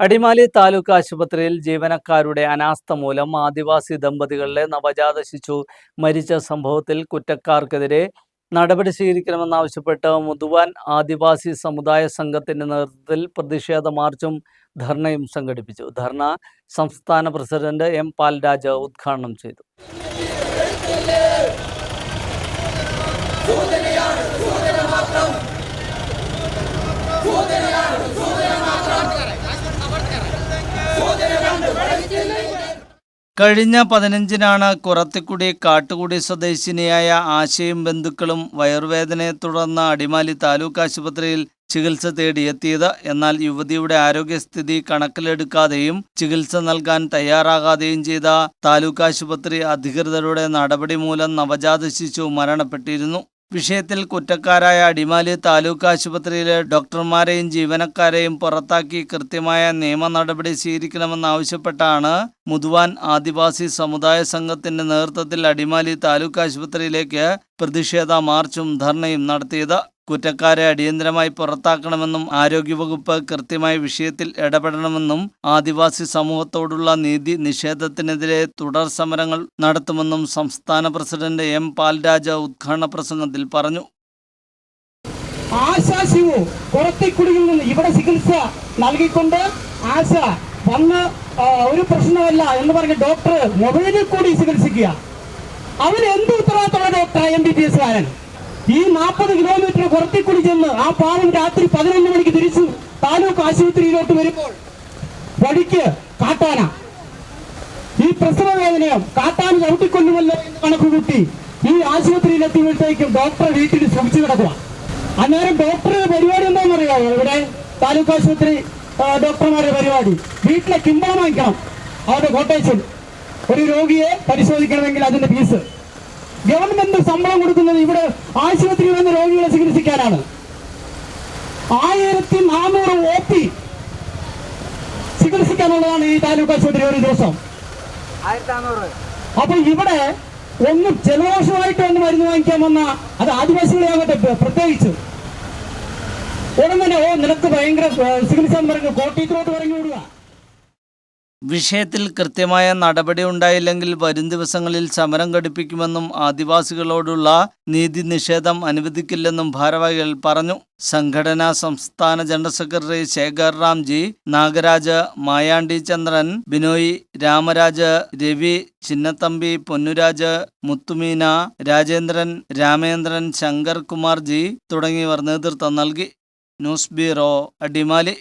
അടിമാലി താലൂക്ക് ആശുപത്രിയിൽ ജീവനക്കാരുടെ അനാസ്ഥ മൂലം ആദിവാസി ദമ്പതികളിലെ നവജാത ശിശു മരിച്ച സംഭവത്തിൽ കുറ്റക്കാർക്കെതിരെ നടപടി സ്വീകരിക്കണമെന്നാവശ്യപ്പെട്ട് മുതുവാൻ ആദിവാസി സമുദായ സംഘത്തിന്റെ നേതൃത്വത്തിൽ പ്രതിഷേധ മാർച്ചും ധർണയും സംഘടിപ്പിച്ചു. ധർണ സംസ്ഥാന പ്രസിഡന്റ് എം പാൽരാജ് ഉദ്ഘാടനം ചെയ്തു. കഴിഞ്ഞ പതിനഞ്ചിനാണ് കുറത്തിക്കുടി കാട്ടുകുടി സ്വദേശിനിയായ ആശയും ബന്ധുക്കളും വയറുവേദനയെ തുടർന്ന് അടിമാലി താലൂക്ക് ആശുപത്രിയിൽ ചികിത്സ തേടിയെത്തിയത്. എന്നാൽ യുവതിയുടെ ആരോഗ്യസ്ഥിതി കണക്കിലെടുക്കാതെയും ചികിത്സ നൽകാൻ തയ്യാറാകാതെയും ചെയ്ത താലൂക്ക് ആശുപത്രി അധികൃതരുടെ നടപടി മൂലം നവജാത ശിശു മരണപ്പെട്ടിരുന്നു. വിഷയത്തിൽ കുറ്റക്കാരായ അടിമാലി താലൂക്ക് ആശുപത്രിയിലെ ഡോക്ടർമാരെയും ജീവനക്കാരെയും പുറത്താക്കി കൃത്യമായ നിയമ നടപടി സ്വീകരിക്കണമെന്നാവശ്യപ്പെട്ടാണ് മുതുവാൻ ആദിവാസി സമുദായ സംഘത്തിന്റെ നേതൃത്വത്തിൽ അടിമാലി താലൂക്ക് ആശുപത്രിയിലേക്ക് പ്രതിഷേധ മാർച്ചും ധർണയും നടത്തിയത്. കുറ്റക്കാരെ അടിയന്തരമായി പുറത്താക്കണമെന്നും ആരോഗ്യവകുപ്പ് കൃത്യമായി വിഷയത്തിൽ ഇടപെടണമെന്നും ആദിവാസി സമൂഹത്തോടുള്ള നീതി നിഷേധത്തിനെതിരെ തുടർ സമരങ്ങൾ നടത്തുമെന്നും സംസ്ഥാന പ്രസിഡന്റ് എം പാൽരാജ ഉദ്ഘാടന പ്രസംഗത്തിൽ പറഞ്ഞു. ആശാശിവു പുറത്തേക്കുടിയിൽ നിന്ന് ഇവിടെ ചികിത്സ നൽകിക്കൊണ്ട് ആശ വന്ന് ഒരു പ്രശ്നമല്ല എന്ന് പറഞ്ഞ് ഡോക്ടർ മൊബൈലിൽ കൂടി ചികിത്സിക്കുക. അവന് എന്ത് ഉത്തരവാദിത്തമുള്ള ഡോക്ടർ? എം ബി ബി എസ്കാരൻ ഈ നാൽപ്പത് കിലോമീറ്റർ കുറത്തിക്കുടി ചെന്ന് ആ പാവം രാത്രി പതിനൊന്ന് മണിക്ക് തിരിച്ചു താലൂക്ക് ആശുപത്രിയിലോട്ട് വരുമ്പോൾ വഴിക്ക് കാട്ടാന. ഈ പ്രസവ വേദനയും കാട്ടാൻ ചവിട്ടിക്കൊല്ലുമല്ലോ എന്ന് കണക്ക് കൂട്ടി ഈ ആശുപത്രിയിൽ എത്തിയപ്പോഴത്തേക്കും ഡോക്ടറെ വീട്ടിൽ ശ്രമിച്ചു കിടക്കുക അന്നേരം ഡോക്ടറുടെ പരിപാടി എന്താണെന്ന് അറിയാമോ ഇവിടെ താലൂക്ക് ആശുപത്രി ഡോക്ടർമാരുടെ പരിപാടി. വീട്ടിലെ കിമ്പളം വാങ്ങിക്കണം. അവരുടെ കോട്ടേഷൻ ഒരു രോഗിയെ പരിശോധിക്കണമെങ്കിൽ അതിന്റെ ഫീസ് ഗവൺമെന്റ് ശമ്പളം കൊടുക്കുന്നത് ഇവിടെ ആശുപത്രിയിൽ വന്ന് രോഗികളെ ചികിത്സിക്കാനാണ്? ആയിരത്തി നാനൂറ് ഒ പി ചികിത്സിക്കാനുള്ളതാണ് ഈ താലൂക്ക് ആശുപത്രി ഒരു ദിവസം. അപ്പൊ ഇവിടെ ഒന്ന് ജലദോഷമായിട്ട് ഒന്ന് മരുന്ന് വാങ്ങിക്കാൻ വന്ന അത് ആദിവാസികളെ ആകട്ടെ പ്ര- പ്രത്യേകിച്ച്. ഉടൻ തന്നെ ഓ നിനക്ക് ഭയങ്കര ചികിത്സ പറഞ്ഞ് കോട്ടയത്തിലോട്ട് പറഞ്ഞു വിടുക വിഷയത്തിൽ കൃത്യമായ നടപടി ഉണ്ടായില്ലെങ്കിൽ വരും ദിവസങ്ങളിൽ സമരം ഘടിപ്പിക്കുമെന്നും ആദിവാസികളോടുള്ള നീതി നിഷേധം അനുവദിക്കില്ലെന്നും ഭാരവാഹികൾ പറഞ്ഞു. സംഘടനാ സംസ്ഥാന ജനറൽ സെക്രട്ടറി ശേഖർ റാംജി നാഗരാജ് മായാണ്ടി ചന്ദ്രൻ ബിനോയ് രാമരാജ് രവി ചിന്നത്തമ്പി പൊന്നുരാജ് മുത്തുമീന രാജേന്ദ്രൻ രാമേന്ദ്രൻ ശങ്കർ കുമാർജി തുടങ്ങിയവർ നേതൃത്വം നൽകി. News bureau Adimali.